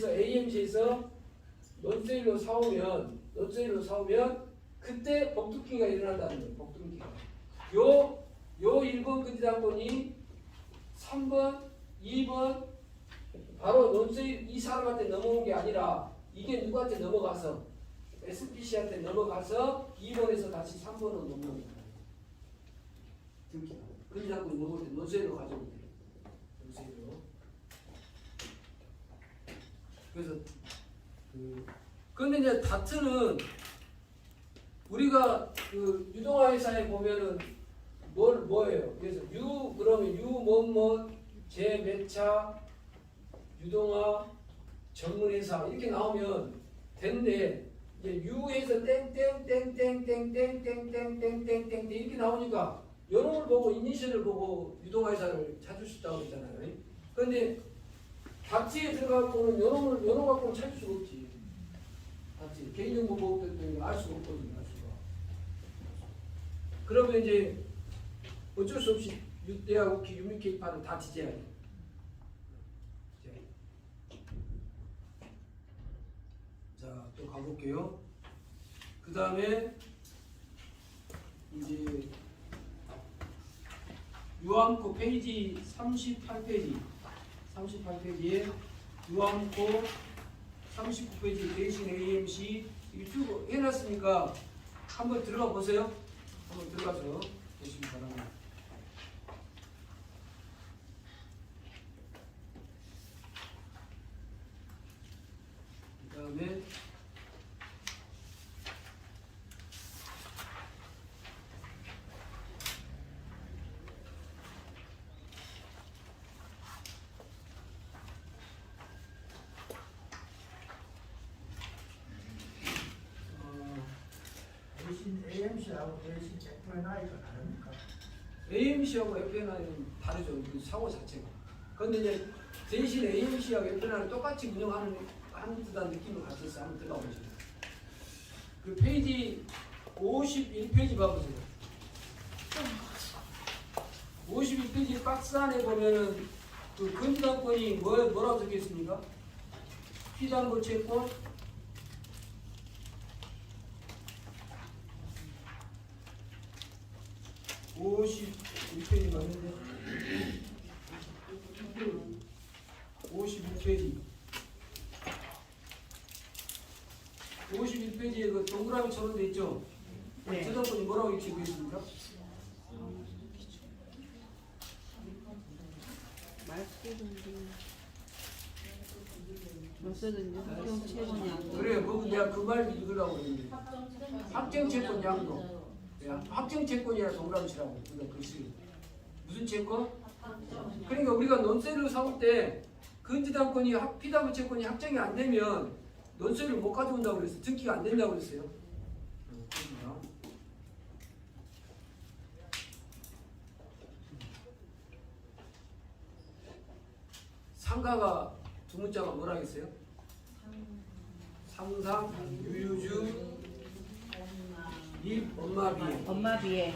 그래서 AMC에서 논세일로 사오면 논세일로 사오면 그때 복두기가 일어난다는 거예요. 복두기가. 요, 요 1번 근지당권이 3번, 2번 바로 논세일 이 사람한테 넘어온 게 아니라 이게 누구한테 넘어가서 SPC한테 넘어가서 2번에서 다시 3번으로 넘어오는 거예요. 등기가. 근지당권이 넘어올 때 논세일로 돼요. 논세일로. 그래서 그 근데 이제 다트는 우리가 그 유동화 회사에 보면은 뭘 뭐예요? 그래서 유 그러면 유뭐뭐 재매차 유동화 전문 회사 이렇게 나오면 되는데 이제 유에서 땡땡땡땡땡땡땡땡땡땡땡 이렇게 나오니까 걸 보고 이니셜을 보고 유동화 회사를 찾을 수 있다고 했잖아요. 그런데 다트에 들어가고는 걸 이런 갖고는 찾을 수가 없지. 다트 개인정보 보호 때문에 알 수가 없거든요. 알 수가. 그러면 이제 어쩔 수 없이 유대하고 유미케이파는 다 지져야 돼. 자, 또 가볼게요. 그 다음에 이제 유암코 페이지 38페이지 38페이지에 유암코 39페이지 대신 AMC 유튜브 해놨으니까 한번 들어가 보세요. 한번 들어가서 보시기 바랍니다. 그 다음에 어, 대신 AMC하고 대신 FNI가 다릅니까? AMC하고 FNI는 다르죠. 그 사고 자체가. 그런데 이제 대신 AMC하고 FNI를 똑같이 운영하는 하는 듯한 느낌을 가져서 한번 들어가 보시죠. 그 페이지 51페이지 봐보세요. 51페이지 박스 안에 보면은 그 건담권이 뭐, 뭐라고 적혀 있습니까? 피담보 채권 오십 1페이지 맞는데? 51페이지. 51페이지에 그 동그라미 처럼 돼 있죠? 네. 저작권이 뭐라고 적혀 있습니까? 못 쓰든지 학종 채권 양도 그래, 그 내가 그 말 읽으려고 했는데. 확정 채권 양도. 야, 확정 채권이라 동그라미 치라고 그러니까 글씨 무슨 채권? 그러니까 우리가 논세를 사올 때 근지당권이 합- 피담보 채권이 확정이 안 되면 논세를 못 가져온다고 그랬어 등기가 안 된다고 그랬어요. 상가가 두 문자가 뭐라 했어요? 상상, 유유주, 입, 엄마, 비. 엄마 비에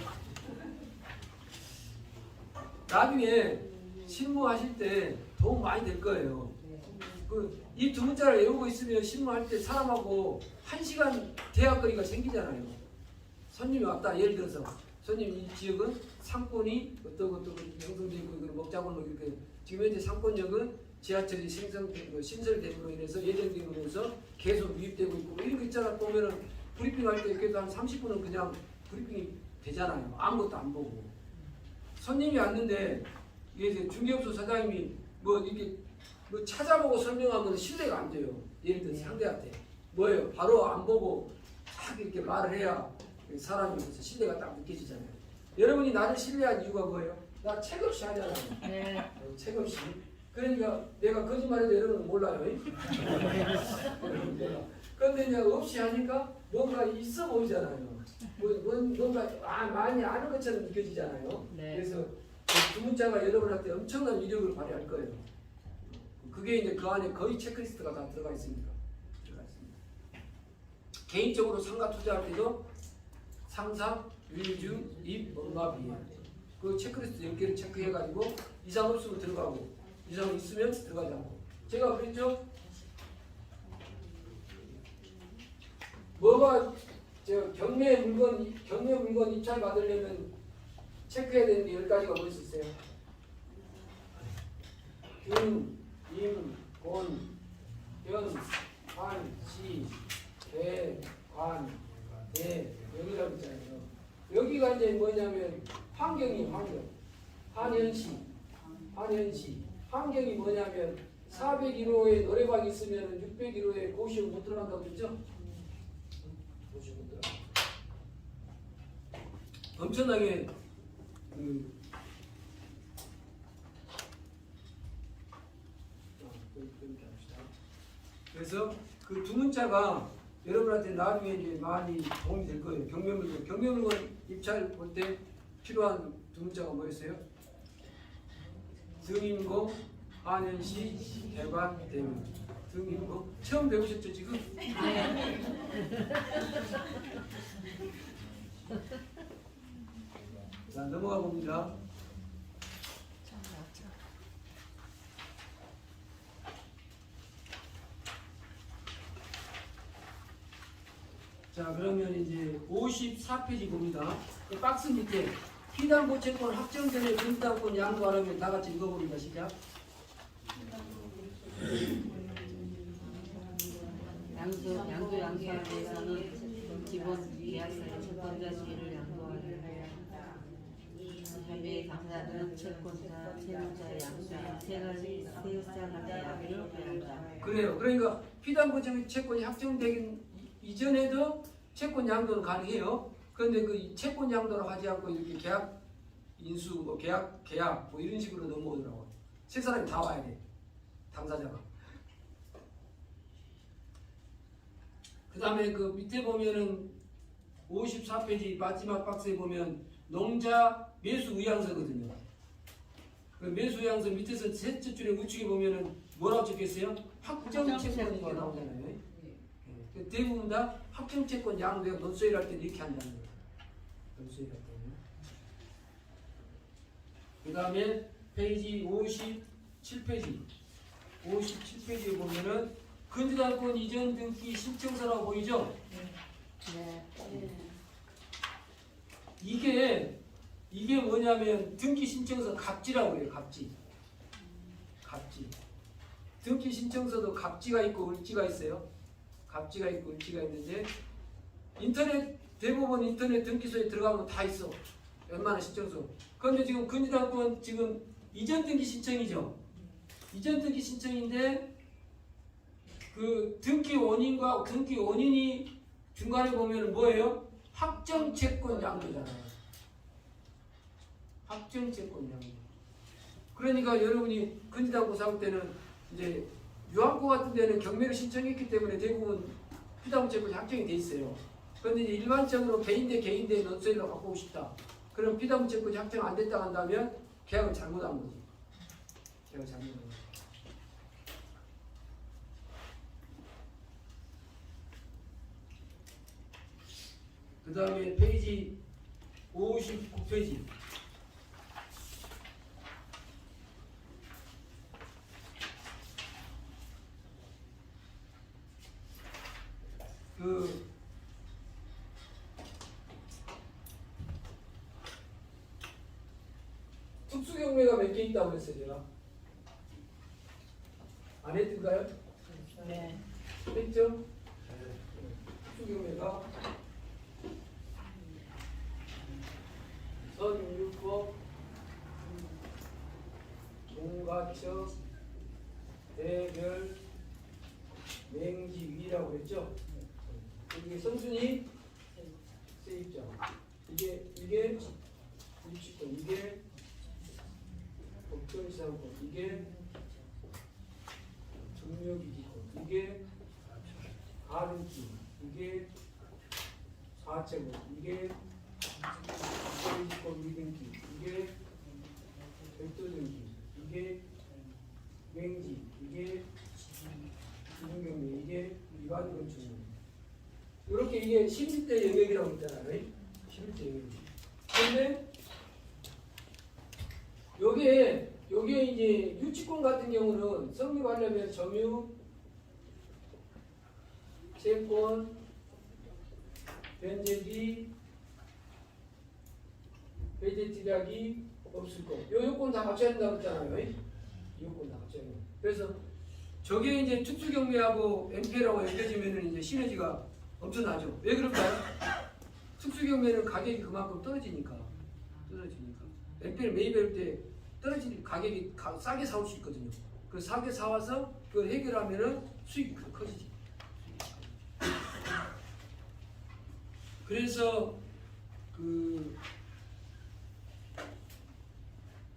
나중에 실무하실 때 도움 많이 될 거예요. 그 이 두 문자를 외우고 있으면 실무할 때 사람하고 한 시간 대화 거리가 생기잖아요. 손님이 왔다 예를 들어서 손님 이 지역은 상권이 어떠고 어떠고 형성되어 있고 이거 먹자고는 이렇게 지금 현재 상권역은 지하철이 생성되고 신설됨으로 인해서 예정됨으로써 계속 유입되고 있고 이런 거 있잖아 보면은 브리핑 할 때 그래도 한 30분은 그냥 브리핑이 되잖아요. 아무것도 안 보고. 손님이 왔는데 이게 이제 중개업소 사장님이 뭐 이렇게 뭐 찾아보고 설명하면 신뢰가 안 돼요. 예를 들어 서 상대한테 뭐예요? 바로 안 보고 딱 이렇게 말을 해야 사람이 그래서 신뢰가 딱 느껴지잖아요. 여러분이 나를 신뢰한 이유가 뭐예요? 나 책 없이 하잖아요. 네. 어, 책 없이. 그러니까 내가 거짓말해도 여러분은 몰라요. 그런데 이제 없이 하니까 뭔가 있어 보이잖아요. 뭐, 뭔가 아, 많이 아는 것처럼 느껴지잖아요. 네. 그래서 그 문자가 여러분한테 엄청난 위력을 발휘할 거예요. 그게 이제 그 안에 거의 체크리스트가 다 들어가 있습니다. 들어가 있습니다. 개인적으로 상가 투자할 때도 상상, 위주, 입, 뭔가 비해. 그 체크리스트 10개를 체크해가지고 이상 없으면 들어가고 이상 있으면 들어가지 않고 제가 그랬죠? 뭐가 저 경매 물건 경매 물건 입찰 받으려면 체크해야 되는 게열 가지가 뭐 있었어요? 균, 임, 곤, 연, 한, 시, 대, 관, 대 여기라고 있잖아요. 여기가 이제 뭐냐면 환경이 환경. 한현시, 한현시. 환경이 뭐냐면 401호에 노래방이 있으면 601호에 고시원 못 들어간다고 그랬죠? 고시원 못 들어가. 엄청나게 그. 그래서 그 두 문자가 여러분한테 나중에 이제 많이 도움이 될 거예요. 경매물건 경매물건 입찰 볼 때 필요한 두 문자가 뭐였어요? 등임고 한현시 대관 대명 등임고 처음 배우셨죠 지금? 자 넘어가 봅니다. 자 그러면 이제 54페이지 봅니다. 그 박스 밑에 피담 보채권 확정 전에 분담권 양도하려면 다 같이 읽어봅니다. 시작. 양도 양도 양도에 대해서는 기본 계약서의 채권자 지위를 협의의 당사자는 채권자, 채무자의 양도에 세가지 세율자간의 합의를 구한다. 그래요. 그러니까 피담 보채권 채권이 확정되긴 이- 이전에도 채권 양도는 가능해요. 그런데 그 채권 양도를 하지 않고 이렇게 계약 인수, 뭐 계약 계약 뭐 이런 식으로 넘어오더라고. 세 사람이 다 와야 돼. 당사자가. 그 다음에 그 밑에 보면은 54페이지 마지막 박스에 보면 농자 매수 의향서거든요. 그 매수 의향서 밑에서 셋째 줄에 우측에 보면은 뭐라고 적혔어요? 확정 채권 채권. 나오잖아요. 예. 그 대부분 다 확정 채권 양도에 논소일 할때 이렇게 한다는 거예요. 논소일 할 때는. 그 다음에 페이지 57페이지 57페이지에 보면은 근저당권 이전 등기 신청서라고 보이죠? 네. 이게 이게 뭐냐면 등기 신청서 갑지라고 해요. 갑지. 갑지. 등기 신청서도 갑지가 있고 을지가 있어요. 갑지가 있고 을지가 있는데 인터넷 대부분 인터넷 등기소에 들어가면 다 있어. 웬만한 신청서. 그런데 지금 근저당권 지금 이전 등기 신청이죠. 이전 등기 신청인데 그 등기 원인과 등기 원인이 중간에 보면 뭐예요? 확정 채권 양도잖아요. 양도. 그러니까 여러분이 근지당고 사올 때는 이제 유학고 같은 데는 경매를 신청했기 때문에 대부분 피담 채권이 확정이 돼 있어요. 그런데 이제 일반적으로 개인 대 개인 대 논소일로 바꾸고 싶다. 그럼 피담 채권이 확정 안 됐다 한다면 계약을 잘못한 거지. 계약을 잘못한 거지. 그 다음에 페이지 59페이지 그 특수 경매가 몇 개 있다고 그랬어요 제가 안 했던가요? 네. 했죠? 특수 경매가 선유법 종가처 대별 맹지위라고 그랬죠? 이게 선순위 세입자. 이게 이게 유치권 이게 법정시장권 이게 정력이지권 이게 가등기 이게 사채권 이게 이권 미등기 이게 별도등기 이게 맹지 이게 기준경매 이게 위반 건축물 이렇게 이게 11대 영역이라고 있잖아요 11대 영역 근데 요게 요게 이제 유치권 같은 경우는 성립하려면 점유 채권 변제비 배제티락이 없을 거. 요 요건 다 갖춰야 된다고 했잖아요. 이 요건 다 갖춰야 된다. 그래서 저게 이제 특수 경매하고 MPL하고 엮여지면은 이제 시너지가 엄청나죠. 왜 그럴까요? 특수 경매는 가격이 그만큼 떨어지니까. 떨어지니까. MPL 매입할 때 떨어지는 가격이 가- 싸게 사올 수 있거든요. 그 싸게 사와서 그걸 해결하면은 수익이 더 커지지. 그래서 그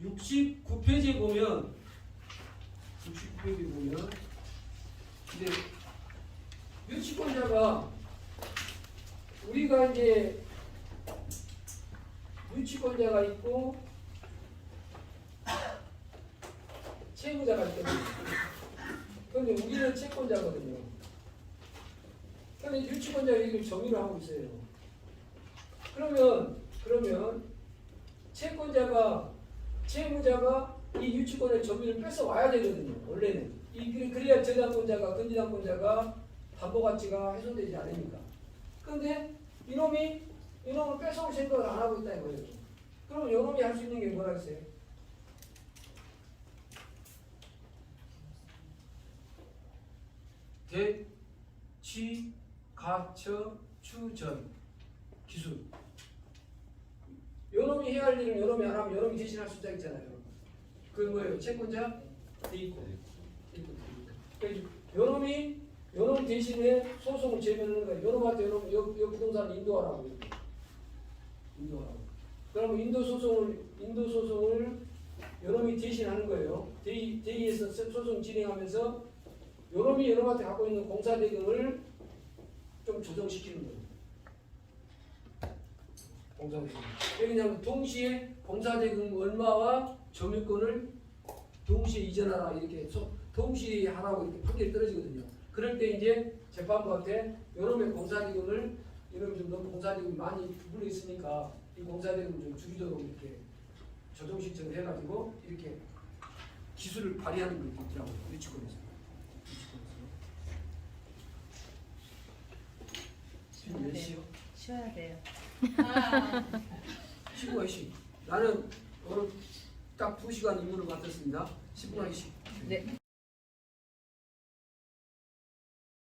69페이지에 보면 69페이지에 보면 이제 유치권자가 우리가 이제 유치권자가 있고 채무자가 있거든요. 근데 우리는 채권자거든요. 근데 유치권자가 이걸 정의를 하고 있어요. 그러면 그러면 채권자가 채무자가 이 유치권의 점유를 뺏어 와야 되거든요. 원래는 이 그래- 그래야 저당권자가 근저당권자가 담보 가치가 훼손되지 않으니까. 그런데 이놈이 이놈을 뺏어올 생각을 안 하고 있다 이거예요. 그럼 이놈이 할 수 있는 게 뭐라 했어요? 대, 취, 가처, 추전 기술. 요놈이 해야 할 일은 요놈이 안 하면 요놈이 대신할 수 있잖아요. 그 뭐예요? 채권자 대입권. 그러니까 요놈이 요놈 대신에 소송을 제기하는 거예요. 요놈한테 요놈 요, 요 부동산 인도하라고. 인도하라고. 그러면 인도 소송을 인도 소송을 요놈이 대신하는 거예요. 대의 대의에서 소송 진행하면서 요놈이 요놈한테 갖고 있는 공사 대금을 좀 조정시키는 거예요. 공사 대금. 왜냐하면 동시에 공사 대금 얼마와 점유권을 동시에 이전하라 이렇게 소- 동시에 하라고 이렇게 판결이 떨어지거든요. 그럴 때 이제 재판부한테 요놈의 공사대금을 이놈이 좀 너무 공사대금이 많이 부풀려 있으니까 이 공사대금 좀 줄이도록 이렇게 조정 신청을 해가지고 이렇게 기술을 발휘하는 게 있더라고요. 유치권에서. 유치권에서. 지금 몇 시요? 쉬어야 돼요. 쉬고 가시. 나는 오늘 딱 2시간 임무를 맡았습니다. 10분 하시. 네.